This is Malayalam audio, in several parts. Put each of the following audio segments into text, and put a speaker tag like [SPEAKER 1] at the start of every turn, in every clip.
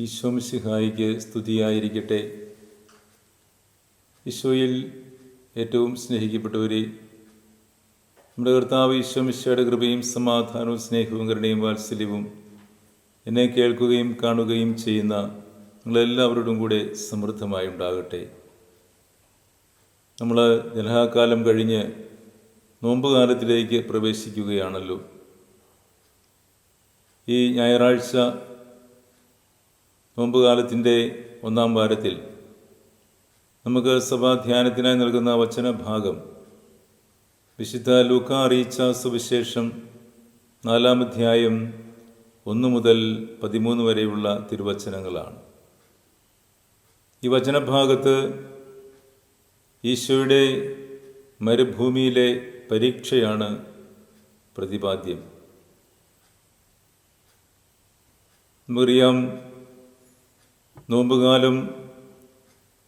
[SPEAKER 1] ഈശോമിശിഹായിക്ക് സ്തുതിയായിരിക്കട്ടെ. ഈശോയിൽ ഏറ്റവും സ്നേഹിക്കപ്പെട്ടവരെ നമ്മുടെ കർത്താവ് ഈശോമിശയുടെ കൃപയും സമാധാനവും സ്നേഹവും കരുണയും വാത്സല്യവും എന്നെ കേൾക്കുകയും കാണുകയും ചെയ്യുന്ന നിങ്ങളെല്ലാവരോടും കൂടെ സമൃദ്ധമായി ഉണ്ടാകട്ടെ. നമ്മൾ ജലഹാകാലം കഴിഞ്ഞ് നോമ്പുകാലത്തിലേക്ക് പ്രവേശിക്കുകയാണല്ലോ. ഈ ഞായറാഴ്ച നോമ്പുകാലത്തിന്റെ ഒന്നാം വാരത്തിൽ നമുക്ക് സഭാധ്യാനത്തിനായി നൽകുന്ന വചനഭാഗം വിശുദ്ധ ലൂക്ക അറിയിച്ച സുവിശേഷം നാലാം അധ്യായം ഒന്ന് മുതൽ പതിമൂന്ന് വരെയുള്ള തിരുവചനങ്ങളാണ്. ഈ വചനഭാഗത്ത് ഈശോയുടെ മരുഭൂമിയിലെ പരീക്ഷയാണ് പ്രതിപാദ്യം. നമുക്കറിയാം നോമ്പുകാലം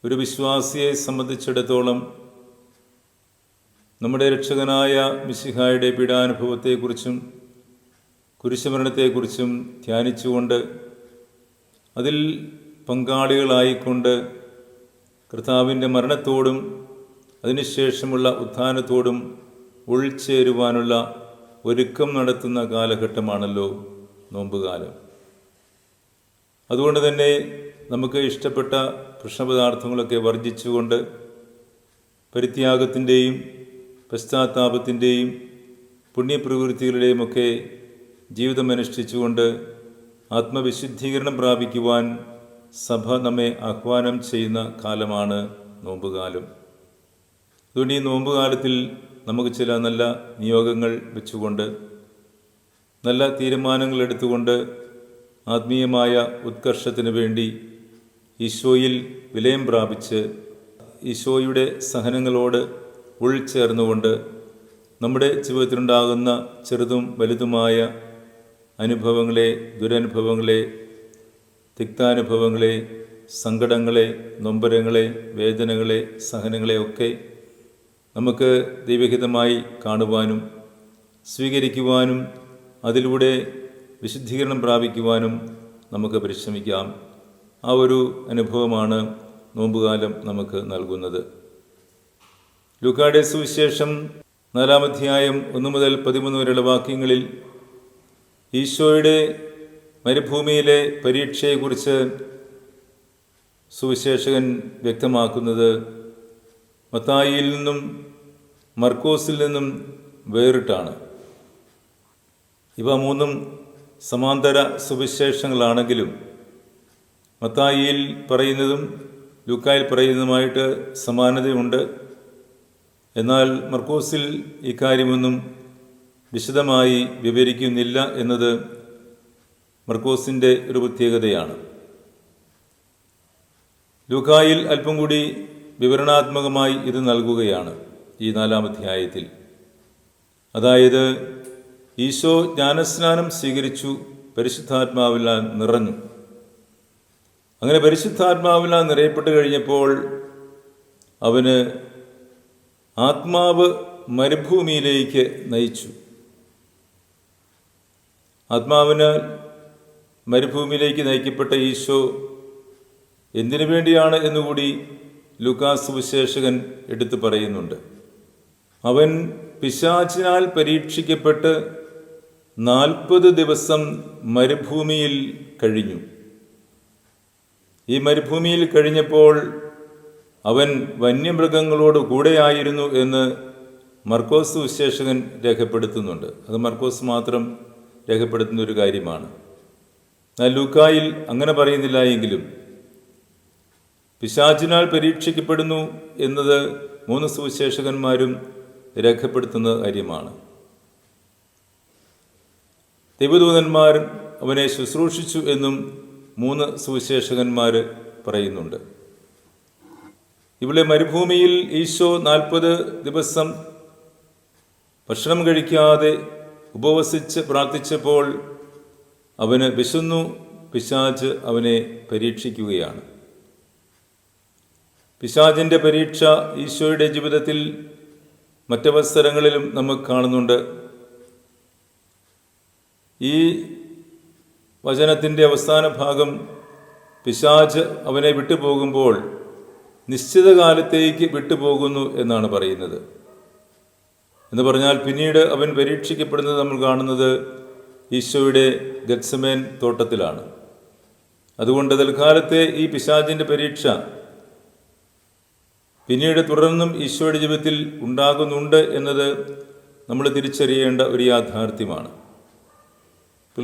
[SPEAKER 1] ഒരു വിശ്വാസിയെ സംബന്ധിച്ചിടത്തോളം നമ്മുടെ രക്ഷകനായ മിശിഹായുടെ പീഡാനുഭവത്തെക്കുറിച്ചും കുരിശുമരണത്തെക്കുറിച്ചും ധ്യാനിച്ചുകൊണ്ട് അതിൽ പങ്കാളികളായിക്കൊണ്ട് കർത്താവിന്റെ മരണത്തോടും അതിനുശേഷമുള്ള ഉത്ഥാനത്തോടും ഉൾച്ചേരുവാനുള്ള ഒരുക്കം നടത്തുന്ന കാലഘട്ടമാണല്ലോ നോമ്പുകാലം. അതുകൊണ്ട് തന്നെ നമുക്ക് ഇഷ്ടപ്പെട്ട ഭക്ഷണപദാർത്ഥങ്ങളൊക്കെ വർജിച്ചുകൊണ്ട് പരിത്യാഗത്തിന്റെയും പശ്ചാത്താപത്തിന്റെയും പുണ്യപ്രവൃത്തികളുടെയും ഒക്കെ ജീവിതമനുഷ്ഠിച്ചുകൊണ്ട് ആത്മവിശുദ്ധീകരണം പ്രാപിക്കുവാൻ സഭ നമ്മെ ആഹ്വാനം ചെയ്യുന്ന കാലമാണ് നോമ്പുകാലം. അതുകൊണ്ട് ഈ നോമ്പുകാലത്തിൽ നമുക്ക് ചില നല്ല നിയോഗങ്ങൾ വെച്ചുകൊണ്ട് നല്ല തീരുമാനങ്ങൾ എടുത്തുകൊണ്ട് ആത്മീയമായ ഉത്കർഷത്തിന് വേണ്ടി ഈശോയിൽ വിലയം പ്രാപിച്ച് ഈശോയുടെ സഹനങ്ങളോട് ഉൾച്ചേർന്നുകൊണ്ട് നമ്മുടെ ജീവിതത്തിലുണ്ടാകുന്ന ചെറുതും വലുതുമായ അനുഭവങ്ങളെ ദുരനുഭവങ്ങളെ തിക്താനുഭവങ്ങളെ സങ്കടങ്ങളെ നൊമ്പരങ്ങളെ വേദനകളെ സഹനങ്ങളെ ഒക്കെ നമുക്ക് ദൈവഹിതമായി കാണുവാനും സ്വീകരിക്കുവാനും അതിലൂടെ വിശുദ്ധീകരണം പ്രാപിക്കുവാനും നമുക്ക് പരിശ്രമിക്കാം. ആ ഒരു അനുഭവമാണ് നോമ്പുകാലം നമുക്ക് നൽകുന്നത്. ലൂക്കാടെ സുവിശേഷം നാലാമധ്യായം ഒന്ന് മുതൽ പതിമൂന്ന് വരെയുള്ള വാക്യങ്ങളിൽ ഈശോയുടെ മരുഭൂമിയിലെ പരീക്ഷയെക്കുറിച്ച് സുവിശേഷകൻ വ്യക്തമാക്കുന്നത് മത്തായിയിൽ നിന്നും മർക്കോസിൽ നിന്നും വേറിട്ടാണ്. ഇവ മൂന്നും സമാന്തര സുവിശേഷങ്ങളാണെങ്കിലും മത്തായിയിൽ പറയുന്നതും ലൂക്കായിൽ പറയുന്നതുമായിട്ട് സമാനതയുണ്ട്. എന്നാൽ മർക്കോസിൽ ഇക്കാര്യമൊന്നും വിശദമായി വിവരിക്കുന്നില്ല എന്നത് മർക്കോസിന്റെ ഒരു പ്രത്യേകതയാണ്. ലൂക്കായിൽ അല്പം കൂടി വിവരണാത്മകമായി ഇത് നൽകുകയാണ് ഈ നാലാം അധ്യായത്തിൽ. അതായത് ഈശോ ജ്ഞാനസ്നാനം സ്വീകരിച്ചു പരിശുദ്ധാത്മാവിലാൽ നിറഞ്ഞു. അങ്ങനെ പരിശുദ്ധാത്മാവിനാൽ നിറയപ്പെട്ട് കഴിഞ്ഞപ്പോൾ അവന് ആത്മാവ് മരുഭൂമിയിലേക്ക് നയിച്ചു. ആത്മാവിന് മരുഭൂമിയിലേക്ക് നയിക്കപ്പെട്ട ഈശോ എന്തിനു വേണ്ടിയാണ് എന്നുകൂടി ലുക്കാസ് വിശേഷകൻ എടുത്തു പറയുന്നുണ്ട്. അവൻ പിശാചിനാൽ പരീക്ഷിക്കപ്പെട്ട് നാൽപ്പത് ദിവസം മരുഭൂമിയിൽ കഴിഞ്ഞു. ഈ മരുഭൂമിയിൽ കഴിഞ്ഞപ്പോൾ അവൻ വന്യമൃഗങ്ങളോട് കൂടെയായിരുന്നു എന്ന് മർക്കോസ് വിശേഷകൻ രേഖപ്പെടുത്തുന്നുണ്ട്. അത് മർക്കോസ് മാത്രം രേഖപ്പെടുത്തുന്ന ഒരു കാര്യമാണ്. എന്നാൽ ലൂക്കായിൽ അങ്ങനെ പറയുന്നില്ല എങ്കിലും പിശാചിനാൽ പരീക്ഷിക്കപ്പെടുന്നു എന്നത് മൂന്ന് സുവിശേഷകന്മാരും രേഖപ്പെടുത്തുന്ന കാര്യമാണ്. ദൈവദൂതന്മാർ അവനെ ശുശ്രൂഷിച്ചു എന്നും മൂന്ന് സുവിശേഷകന്മാർ പറയുന്നുണ്ട്. ഇവിടെ മരുഭൂമിയിൽ ഈശോ നാൽപ്പത് ദിവസം ഭക്ഷണം കഴിക്കാതെ ഉപവസിച്ച് പ്രാർത്ഥിച്ചപ്പോൾ അവന് വിശന്നു. പിശാജ് അവനെ പരീക്ഷിക്കുകയാണ്. പിശാജിന്റെ പരീക്ഷ ഈശോയുടെ ജീവിതത്തിൽ മറ്റവസരങ്ങളിലും നമുക്ക് കാണുന്നുണ്ട്. ഈ വചനത്തിന്റെ അവസാന ഭാഗം പിശാജ് അവനെ വിട്ടുപോകുമ്പോൾ നിശ്ചിത കാലത്തേക്ക് വിട്ടുപോകുന്നു എന്നാണ് പറയുന്നത്. എന്ന് പറഞ്ഞാൽ പിന്നീട് അവൻ പരീക്ഷിക്കപ്പെടുന്നത് നമ്മൾ കാണുന്നത് ഈശോയുടെ ഗത്സമേൻ തോട്ടത്തിലാണ്. അതുകൊണ്ട് തൽക്കാലത്തെ ഈ പിശാചിന്റെ പരീക്ഷ പിന്നീട് തുടർന്നും ഈശോയുടെ ജീവിതത്തിൽ ഉണ്ടാകുന്നുണ്ട് എന്നത് നമ്മൾ തിരിച്ചറിയേണ്ട ഒരു യാഥാർത്ഥ്യമാണ്.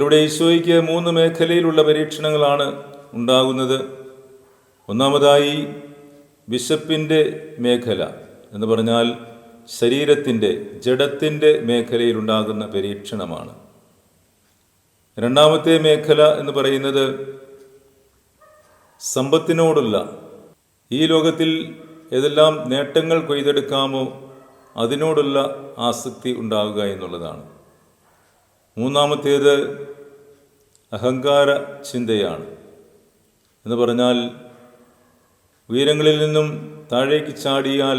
[SPEAKER 1] ഇവിടെ ഈശോയ്ക്ക് മൂന്ന് മേഖലയിലുള്ള പരീക്ഷണങ്ങളാണ് ഉണ്ടാകുന്നത്. ഒന്നാമതായി വിശപ്പിന്റെ മേഖല എന്ന് പറഞ്ഞാൽ ശരീരത്തിന്റെ ജഡത്തിന്റെ മേഖലയിലുണ്ടാകുന്ന പരീക്ഷണമാണ്. രണ്ടാമത്തെ മേഖല എന്ന് പറയുന്നത് സമ്പത്തിനോടുള്ള ഈ ലോകത്തിൽ ഏതെല്ലാം നേട്ടങ്ങൾ കൊയ്തെടുക്കാമോ അതിനോടുള്ള ആസക്തി ഉണ്ടാകുക എന്നുള്ളതാണ്. മൂന്നാമത്തേത് അഹങ്കാര ചിന്തയാണ് എന്ന് പറഞ്ഞാൽ ഉയരങ്ങളിൽ നിന്നും താഴേക്ക് ചാടിയാൽ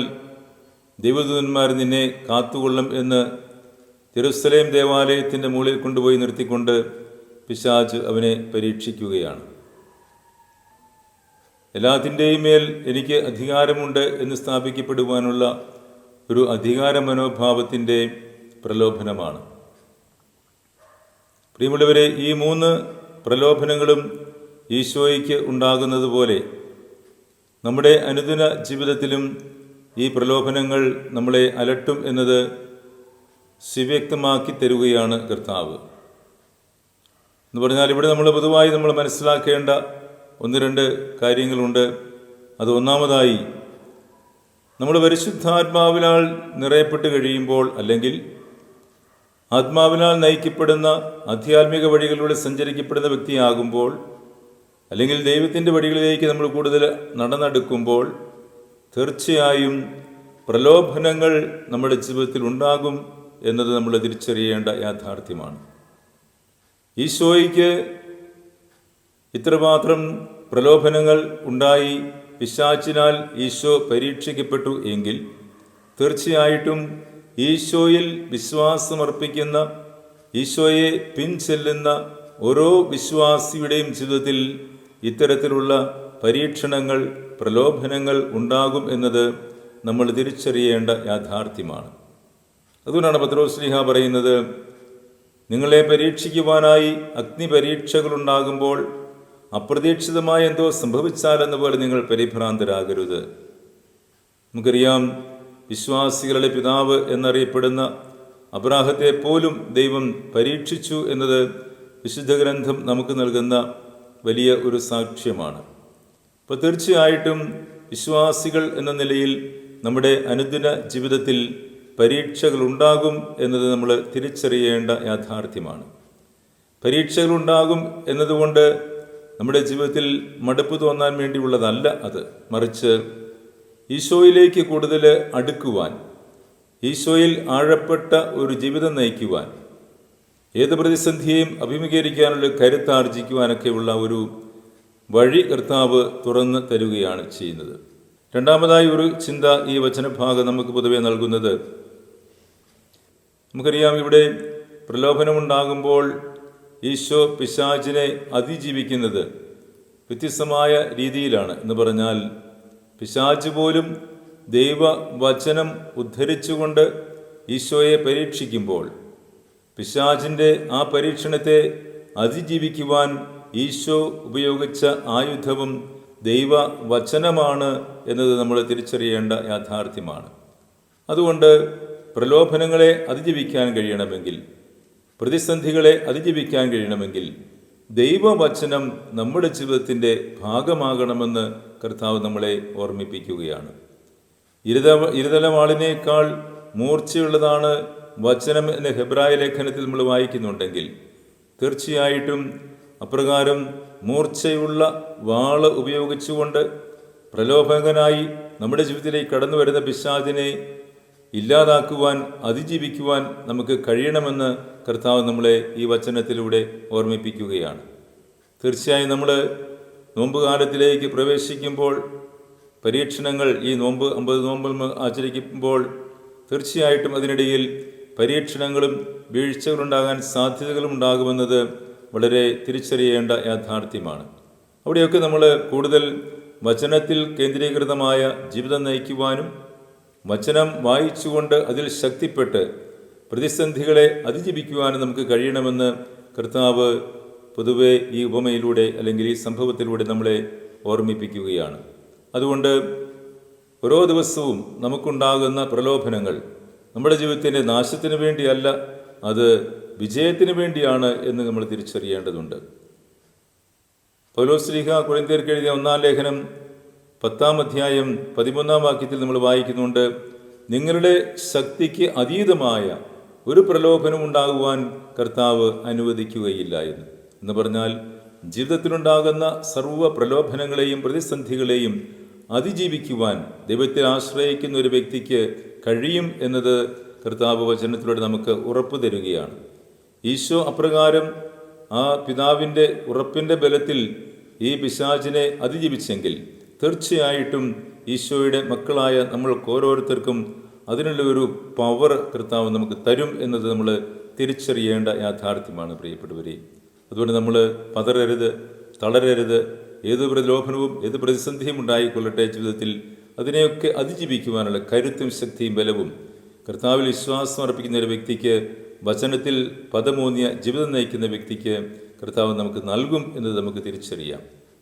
[SPEAKER 1] ദൈവദൂതന്മാർ നിന്നെ കാത്തുകൊള്ളും എന്ന് ജെറുസലേം ദേവാലയത്തിന്റെ മുകളിൽ കൊണ്ടുപോയി നിർത്തിക്കൊണ്ട് പിശാജ് അവനെ പരീക്ഷിക്കുകയാണ്. എല്ലാത്തിന്റെയും മേൽ എനിക്ക് അധികാരമുണ്ട് എന്ന് സ്ഥാപിക്കപ്പെടുവാനുള്ള ഒരു അധികാര മനോഭാവത്തിന്റെ പ്രലോഭനമാണ്. പ്രിയമുള്ളവരെ ഈ മൂന്ന് പ്രലോഭനങ്ങളും ഈശോയ്ക്ക് ഉണ്ടാകുന്നത് പോലെ നമ്മുടെ അനുദിന ജീവിതത്തിലും ഈ പ്രലോഭനങ്ങൾ നമ്മളെ അലട്ടും എന്നത് സുവ്യക്തമാക്കി തരുകയാണ് കർത്താവ്. എന്ന് പറഞ്ഞാൽ ഇവിടെ നമ്മൾ പൊതുവായി നമ്മൾ മനസ്സിലാക്കേണ്ട ഒന്ന് രണ്ട് കാര്യങ്ങളുണ്ട്. അത് ഒന്നാമതായി നമ്മൾ പരിശുദ്ധാത്മാവിനാൽ നിറയപ്പെട്ട് കഴിയുമ്പോൾ അല്ലെങ്കിൽ ആത്മാവിനാൽ നയിക്കപ്പെടുന്ന ആധ്യാത്മിക വഴികളിലൂടെ സഞ്ചരിക്കപ്പെടുന്ന വ്യക്തിയാകുമ്പോൾ അല്ലെങ്കിൽ ദൈവത്തിന്റെ വഴികളിലേക്ക് നമ്മൾ കൂടുതൽ നടന്നെടുക്കുമ്പോൾ തീർച്ചയായും പ്രലോഭനങ്ങൾ നമ്മുടെ ജീവിതത്തിൽ ഉണ്ടാകും എന്നത് നമ്മൾ തിരിച്ചറിയേണ്ട യാഥാർത്ഥ്യമാണ്. ഈശോയ്ക്ക് ഇത്രമാത്രം പ്രലോഭനങ്ങൾ ഉണ്ടായി പിശാച്ചിനാൽ ഈശോ പരീക്ഷിക്കപ്പെട്ടു എങ്കിൽ തീർച്ചയായിട്ടും ഈശോയിൽ വിശ്വാസമർപ്പിക്കുന്ന ഈശോയെ പിൻചെല്ലുന്ന ഓരോ വിശ്വാസിയുടെയും ജീവിതത്തിൽ ഇത്തരത്തിലുള്ള പരീക്ഷണങ്ങൾ പ്രലോഭനങ്ങൾ ഉണ്ടാകും എന്നത് നമ്മൾ തിരിച്ചറിയേണ്ട യാഥാർത്ഥ്യമാണ്. അതുകൊണ്ടാണ് പത്രോസ്ലിഹ പറയുന്നത് നിങ്ങളെ പരീക്ഷിക്കുവാനായി അഗ്നി പരീക്ഷകളുണ്ടാകുമ്പോൾ അപ്രതീക്ഷിതമായ എന്തോ സംഭവിച്ചാലെന്ന പോലെ നിങ്ങൾ പരിഭ്രാന്തരാകരുത്. നമുക്കറിയാം വിശ്വാസികളുടെ പിതാവ് എന്നറിയപ്പെടുന്ന അബ്രാഹത്തെ പോലും ദൈവം പരീക്ഷിച്ചു എന്നത് വിശുദ്ധ ഗ്രന്ഥം നമുക്ക് നൽകുന്ന വലിയ ഒരു സാക്ഷ്യമാണ്. അപ്പോൾ തീർച്ചയായിട്ടും വിശ്വാസികൾ എന്ന നിലയിൽ നമ്മുടെ അനുദിന ജീവിതത്തിൽ പരീക്ഷകൾ ഉണ്ടാകും എന്നത് നമ്മൾ തിരിച്ചറിയേണ്ട യാഥാർത്ഥ്യമാണ്. പരീക്ഷകൾ ഉണ്ടാകും എന്നതുകൊണ്ട് നമ്മുടെ ജീവിതത്തിൽ മടുപ്പ് തോന്നാൻ വേണ്ടിയുള്ളതല്ല അത്. മറിച്ച് ഈശോയിലേക്ക് കൂടുതൽ അടുക്കുവാൻ ഈശോയിൽ ആഴപ്പെട്ട ഒരു ജീവിതം നയിക്കുവാൻ ഏത് പ്രതിസന്ധിയെയും അഭിമുഖീകരിക്കാനുള്ള കരുത്താർജിക്കുവാനൊക്കെയുള്ള ഒരു വഴി കർത്താവ് തുറന്ന് തരുകയാണ് ചെയ്യുന്നത്. രണ്ടാമതായി ഒരു ചിന്ത ഈ വചനഭാഗം നമുക്ക് പൊതുവെ നൽകുന്നത് നമുക്കറിയാം ഇവിടെ പ്രലോഭനമുണ്ടാകുമ്പോൾ ഈശോ പിശാചിനെ അതിജീവിക്കുന്നത് വ്യത്യസ്തമായ രീതിയിലാണ് എന്ന് പറഞ്ഞാൽ പിശാച് പോലും ദൈവവചനം ഉദ്ധരിച്ചുകൊണ്ട് ഈശോയെ പരീക്ഷിക്കുമ്പോൾ പിശാചിന്റെ ആ പരീക്ഷണത്തെ അതിജീവിക്കുവാൻ ഈശോ ഉപയോഗിച്ച ആയുധവും ദൈവവചനമാണ് എന്നത് നമ്മൾ തിരിച്ചറിയേണ്ട യാഥാർത്ഥ്യമാണ്. അതുകൊണ്ട് പ്രലോഭനങ്ങളെ അതിജീവിക്കാൻ കഴിയണമെങ്കിൽ പ്രതിസന്ധികളെ അതിജീവിക്കാൻ കഴിയണമെങ്കിൽ ദൈവവചനം നമ്മുടെ ജീവിതത്തിന്റെ ഭാഗമാകണമെന്ന് കർത്താവ് നമ്മളെ ഓർമ്മിപ്പിക്കുകയാണ്. ഇരുത ഇരുതലവാളിനേക്കാൾ മൂർച്ചയുള്ളതാണ് വചനം എന്ന ഹെബ്രായ ലേഖനത്തിൽ നമ്മൾ വായിക്കുന്നുണ്ടെങ്കിൽ തീർച്ചയായിട്ടും അപ്രകാരം മൂർച്ചയുള്ള വാൾ ഉപയോഗിച്ചുകൊണ്ട് പ്രലോഭകനായി നമ്മുടെ ജീവിതത്തിലേക്ക് കടന്നു വരുന്ന പിശാചിനെ ഇല്ലാതാക്കുവാൻ അതിജീവിക്കുവാൻ നമുക്ക് കഴിയണമെന്ന് കർത്താവ് നമ്മളെ ഈ വചനത്തിലൂടെ ഓർമ്മിപ്പിക്കുകയാണ്. തീർച്ചയായും നമ്മൾ നോമ്പുകാലത്തിലേക്ക് പ്രവേശിക്കുമ്പോൾ പരീക്ഷണങ്ങൾ ഈ നോമ്പ് അമ്പത് നോമ്പ് ആചരിക്കുമ്പോൾ തീർച്ചയായിട്ടും അതിനിടയിൽ പരീക്ഷണങ്ങളും വീഴ്ചകളുണ്ടാകാൻ സാധ്യതകളും ഉണ്ടാകുമെന്നത് വളരെ തിരിച്ചറിയേണ്ട യാഥാർത്ഥ്യമാണ്. അവിടെയൊക്കെ നമ്മൾ കൂടുതൽ വചനത്തിൽ കേന്ദ്രീകൃതമായ ജീവിതം നയിക്കുവാനും വചനം വായിച്ചുകൊണ്ട് അതിൽ ശക്തിപ്പെട്ട് പ്രതിസന്ധികളെ അതിജീവിക്കുവാനും നമുക്ക് കഴിയണമെന്ന് കർത്താവ് പൊതുവെ ഈ ഉപമയിലൂടെ അല്ലെങ്കിൽ ഈ സംഭവത്തിലൂടെ നമ്മളെ ഓർമ്മിപ്പിക്കുകയാണ്. അതുകൊണ്ട് ഓരോ ദിവസവും നമുക്കുണ്ടാകുന്ന പ്രലോഭനങ്ങൾ നമ്മുടെ ജീവിതത്തിന്റെ നാശത്തിന് വേണ്ടിയല്ല അത് വിജയത്തിന് വേണ്ടിയാണ് എന്ന് നമ്മൾ തിരിച്ചറിയേണ്ടതുണ്ട്. പൗലോസ്ലിഹ കുഴന്തേർക്ക് എഴുതിയ ഒന്നാം ലേഖനം പത്താം അധ്യായം പതിമൂന്നാം വാക്യത്തിൽ നമ്മൾ വായിക്കുന്നുണ്ട് നിങ്ങളുടെ ശക്തിക്ക് അതീതമായ ഒരു പ്രലോഭനം ഉണ്ടാകുവാൻ കർത്താവ് അനുവദിക്കുകയില്ല എന്ന്. എന്ന് പറഞ്ഞാൽ ജീവിതത്തിലുണ്ടാകുന്ന സർവ പ്രലോഭനങ്ങളെയും പ്രതിസന്ധികളെയും അതിജീവിക്കുവാൻ ദൈവത്തെ ആശ്രയിക്കുന്ന ഒരു വ്യക്തിക്ക് കഴിയും എന്നത് കർത്താവ് വചനത്തിലൂടെ നമുക്ക് ഉറപ്പ് തരികയാണ്. ഈശോ അപ്രകാരം ആ പിതാവിന്റെ ഉറപ്പിന്റെ ബലത്തിൽ ഈ പിശാചിനെ അതിജീവിച്ചെങ്കിൽ തീർച്ചയായിട്ടും ഈശോയുടെ മക്കളായ നമ്മൾക്ക് ഓരോരുത്തർക്കും അതിനുള്ള ഒരു പവർ കർത്താവ് നമുക്ക് തരും എന്നത് നമ്മൾ തിരിച്ചറിയേണ്ട യാഥാർത്ഥ്യമാണ് പ്രിയപ്പെട്ടവരെ. അതുകൊണ്ട് നമ്മൾ പതറരുത് തളരരുത് ഏത് പ്രലോഭനവും ഏത് പ്രതിസന്ധിയും ഉണ്ടായിക്കൊള്ളട്ടെ ജീവിതത്തിൽ. അതിനെയൊക്കെ അതിജീവിക്കുവാനുള്ള കരുത്തും ശക്തിയും ബലവും കർത്താവിൽ വിശ്വാസം അർപ്പിക്കുന്ന ഒരു വ്യക്തിക്ക് വചനത്തിൽ പദമൂന്നിയ ജീവിതം നയിക്കുന്ന വ്യക്തിക്ക് കർത്താവ് നമുക്ക് നൽകും എന്നത് നമുക്ക് തിരിച്ചറിയാം.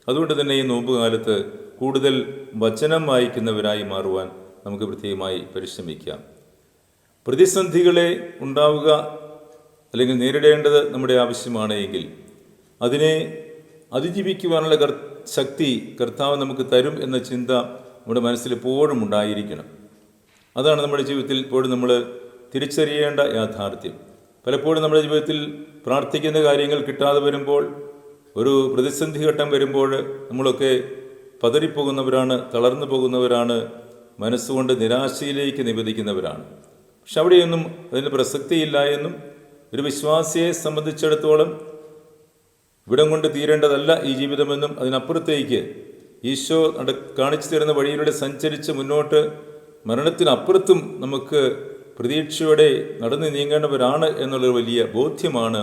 [SPEAKER 1] അതുകൊണ്ട് തന്നെ ഈ നോമ്പുകാലത്ത് കൂടുതൽ വചനം വായിക്കുന്നവരായി മാറുവാൻ നമുക്ക് പ്രത്യേകമായി പരിശ്രമിക്കാം. പ്രതിസന്ധികളെ ഉണ്ടാവുക അല്ലെങ്കിൽ നേരിടേണ്ടത് നമ്മുടെ ആവശ്യമാണ് എങ്കിൽ അതിനെ അതിജീവിക്കുവാനുള്ള കർ ശക്തി കർത്താവ് നമുക്ക് തരും എന്ന ചിന്ത നമ്മുടെ മനസ്സിൽ എപ്പോഴും ഉണ്ടായിരിക്കണം. അതാണ് നമ്മുടെ ജീവിതത്തിൽ ഇപ്പോഴും നമ്മൾ തിരിച്ചറിയേണ്ട യാഥാർത്ഥ്യം. പലപ്പോഴും നമ്മുടെ ജീവിതത്തിൽ പ്രാർത്ഥിക്കുന്ന കാര്യങ്ങൾ കിട്ടാതെ വരുമ്പോൾ ഒരു പ്രതിസന്ധി ഘട്ടം വരുമ്പോൾ നമ്മളൊക്കെ പതറിപ്പോകുന്നവരാണ് തളർന്നു പോകുന്നവരാണ് മനസ്സുകൊണ്ട് നിരാശയിലേക്ക് നിവേദിക്കുന്നവരാണ്. പക്ഷെ അവിടെയൊന്നും അതിന് പ്രസക്തിയില്ല എന്നും ഒരു വിശ്വാസിയെ സംബന്ധിച്ചിടത്തോളം ഇവിടം കൊണ്ട് തീരേണ്ടതല്ല ഈ ജീവിതമെന്നും അതിനപ്പുറത്തേക്ക് ഈശോ കാണിച്ചു തരുന്ന വഴിയിലൂടെ സഞ്ചരിച്ച് മുന്നോട്ട് മരണത്തിനപ്പുറത്തും നമുക്ക് പ്രതീക്ഷയോടെ നടന്നു നീങ്ങേണ്ടവരാണ് എന്നുള്ളൊരു വലിയ ബോധ്യമാണ്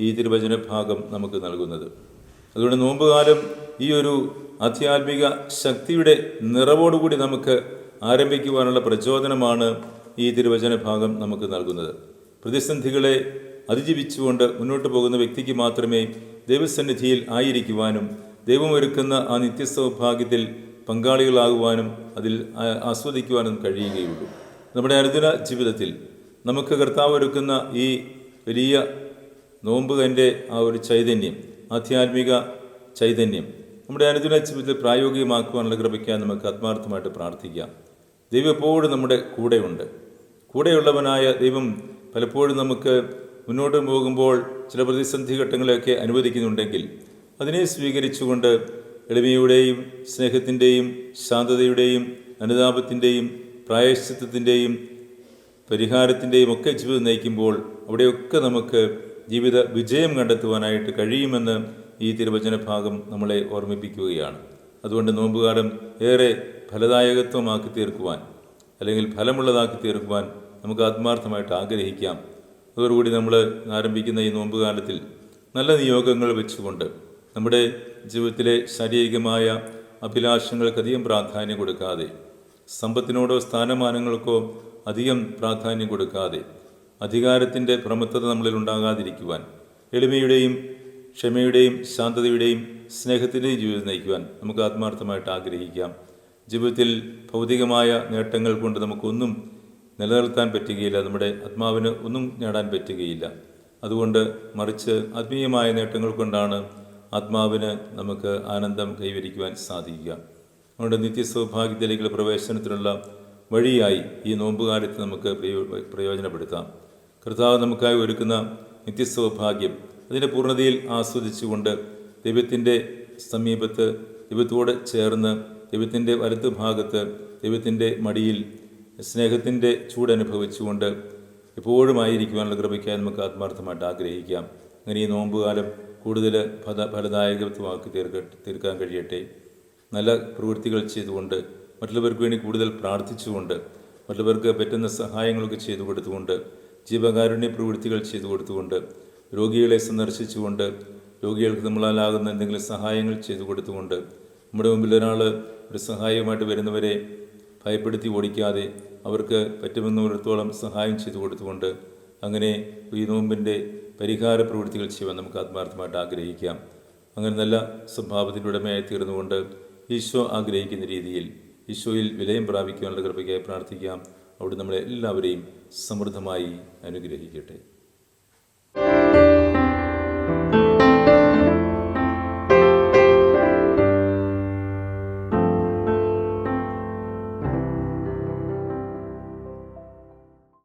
[SPEAKER 1] ഈ തിരുവചന ഭാഗം നമുക്ക് നൽകുന്നത്. അതുകൊണ്ട് നോമ്പുകാലം ഈ ഒരു ആധ്യാത്മിക ശക്തിയുടെ നിറവോടുകൂടി നമുക്ക് ആരംഭിക്കുവാനുള്ള പ്രചോദനമാണ് ഈ തിരുവചന ഭാഗം നമുക്ക് നൽകുന്നത്. പ്രതിസന്ധികളെ അതിജീവിച്ചുകൊണ്ട് മുന്നോട്ട് പോകുന്ന വ്യക്തിക്ക് മാത്രമേ ദൈവസന്നിധിയിൽ ആയിരിക്കുവാനും ദൈവം ഒരുക്കുന്ന ആ നിത്യസൗഭാഗ്യത്തിൽ പങ്കാളികളാകുവാനും അതിൽ ആസ്വദിക്കുവാനും കഴിയുകയുള്ളൂ. നമ്മുടെ അനുദിന ജീവിതത്തിൽ നമുക്ക് കർത്താവ് ഒരുക്കുന്ന ഈ വലിയ നോമ്പുകന്റെ ആ ഒരു ചൈതന്യം ആധ്യാത്മിക ചൈതന്യം നമ്മുടെ അനുദിന ജീവിതത്തിൽ പ്രായോഗികമാക്കുവാനുള്ള കൃപയ്ക്കാൻ നമുക്ക് ആത്മാർത്ഥമായിട്ട് പ്രാർത്ഥിക്കാം. ദൈവം എപ്പോഴും നമ്മുടെ കൂടെയുണ്ട്. കൂടെയുള്ളവനായ ദൈവം പലപ്പോഴും നമുക്ക് മുന്നോട്ട് പോകുമ്പോൾ ചില പ്രതിസന്ധി ഘട്ടങ്ങളെയൊക്കെ അനുവദിക്കുന്നുണ്ടെങ്കിൽ അതിനെ സ്വീകരിച്ചുകൊണ്ട് എളിമയുടെയും സ്നേഹത്തിന്റെയും ശാന്തതയുടെയും അനുതാപത്തിന്റെയും പ്രായശ്ചിത്വത്തിന്റെയും പരിഹാരത്തിന്റെയും ഒക്കെ ജീവിതം നയിക്കുമ്പോൾ അവിടെയൊക്കെ നമുക്ക് ജീവിത വിജയം കണ്ടെത്തുവാനായിട്ട് കഴിയുമെന്ന് ഈ തിരുവചന ഭാഗം നമ്മളെ ഓർമ്മിപ്പിക്കുകയാണ്. അതുകൊണ്ട് നോമ്പുകാലം ഏറെ ഫലദായകത്വമാക്കി തീർക്കുവാൻ അല്ലെങ്കിൽ ഫലമുള്ളതാക്കി തീർക്കുവാൻ നമുക്ക് ആത്മാർത്ഥമായിട്ട് ആഗ്രഹിക്കാം. അതോടുകൂടി നമ്മൾ ആരംഭിക്കുന്ന ഈ നോമ്പുകാലത്തിൽ നല്ല നിയോഗങ്ങൾ വെച്ചുകൊണ്ട് നമ്മുടെ ജീവിതത്തിലെ ശാരീരികമായ അഭിലാഷങ്ങൾക്ക് അധികം പ്രാധാന്യം കൊടുക്കാതെ സമ്പത്തിനോടോ സ്ഥാനമാനങ്ങൾക്കോ അധികം പ്രാധാന്യം കൊടുക്കാതെ അധികാരത്തിന്റെ പ്രമുഖത നമ്മളിൽ ഉണ്ടാകാതിരിക്കുവാൻ എളിമയുടെയും ക്ഷമയുടെയും ശാന്തതയുടെയും സ്നേഹത്തിന്റെയും ജീവിതം നയിക്കുവാൻ നമുക്ക് ആത്മാർത്ഥമായിട്ട് ആഗ്രഹിക്കാം. ജീവിതത്തിൽ ഭൗതികമായ നേട്ടങ്ങൾ കൊണ്ട് നമുക്കൊന്നും നിലനിർത്താൻ പറ്റുകയില്ല. നമ്മുടെ ആത്മാവിന് ഒന്നും നേടാൻ പറ്റുകയില്ല. അതുകൊണ്ട് മറിച്ച് ആത്മീയമായ നേട്ടങ്ങൾ കൊണ്ടാണ് ആത്മാവിന് നമുക്ക് ആനന്ദം കൈവരിക്കുവാൻ സാധിക്കുക. അതുകൊണ്ട് നിത്യസൗഭാഗ്യത്തിലേക്കുള്ള പ്രവേശനത്തിനുള്ള വഴിയായി ഈ നോമ്പുകാലത്ത് നമുക്ക് പ്രയോജനപ്പെടുത്താം. കർത്താവ് നമുക്കായി ഒരുക്കുന്ന നിത്യസൗഭാഗ്യം അതിന്റെ പൂർണതയിൽ ആസ്വദിച്ചുകൊണ്ട് ദൈവത്തിന്റെ സമീപത്ത് ദൈവത്തോട് ചേർന്ന് ദൈവത്തിന്റെ വലത്ത് ഭാഗത്ത് ദൈവത്തിന്റെ മടിയിൽ സ്നേഹത്തിന്റെ ചൂടനുഭവിച്ചുകൊണ്ട് എപ്പോഴും ആയിരിക്കുവാനുള്ള കൃപയ്ക്കായി നമുക്ക് ആത്മാർത്ഥമായിട്ട് ആഗ്രഹിക്കാം. അങ്ങനെ ഈ നോമ്പുകാലം കൂടുതൽ ഫല ഫലദായകത്വമാക്കി തീർക്ക തീർക്കാൻ കഴിയട്ടെ. നല്ല പ്രവൃത്തികൾ ചെയ്തുകൊണ്ട് മറ്റുള്ളവർക്ക് വേണ്ടി കൂടുതൽ പ്രാർത്ഥിച്ചുകൊണ്ട് മറ്റുള്ളവർക്ക് പറ്റുന്ന സഹായങ്ങളൊക്കെ ചെയ്തു കൊടുത്തുകൊണ്ട് ജീവകാരുണ്യ പ്രവൃത്തികൾ ചെയ്തു കൊടുത്തുകൊണ്ട് രോഗികളെ സന്ദർശിച്ചുകൊണ്ട് രോഗികൾക്ക് നമ്മളാലാകുന്ന എന്തെങ്കിലും സഹായങ്ങൾ ചെയ്തു കൊടുത്തുകൊണ്ട് നമ്മുടെ മുമ്പിൽ ഒരാൾ ഒരു സഹായവുമായിട്ട് വരുന്നവരെ ഭയപ്പെടുത്തി ഓടിക്കാതെ അവർക്ക് പറ്റുമെന്നിടത്തോളം സഹായം ചെയ്തു കൊടുത്തുകൊണ്ട് അങ്ങനെ ഈ നോമ്പിന്റെ പരിഹാര പ്രവൃത്തികൾ ചെയ്യുവാൻ നമുക്ക് ആത്മാർത്ഥമായിട്ട് ആഗ്രഹിക്കാം. അങ്ങനെ നല്ല സ്വഭാവത്തിന്റെ ഉടമയായി തീർന്നുകൊണ്ട് ഈശോ ആഗ്രഹിക്കുന്ന രീതിയിൽ ഈശോയിൽ വിലയം പ്രാപിക്കാനുള്ള കൃപയ്ക്കായി പ്രാർത്ഥിക്കാം. അവിടെ നമ്മളെ എല്ലാവരെയും സമൃദ്ധമായി അനുഗ്രഹിക്കട്ടെ.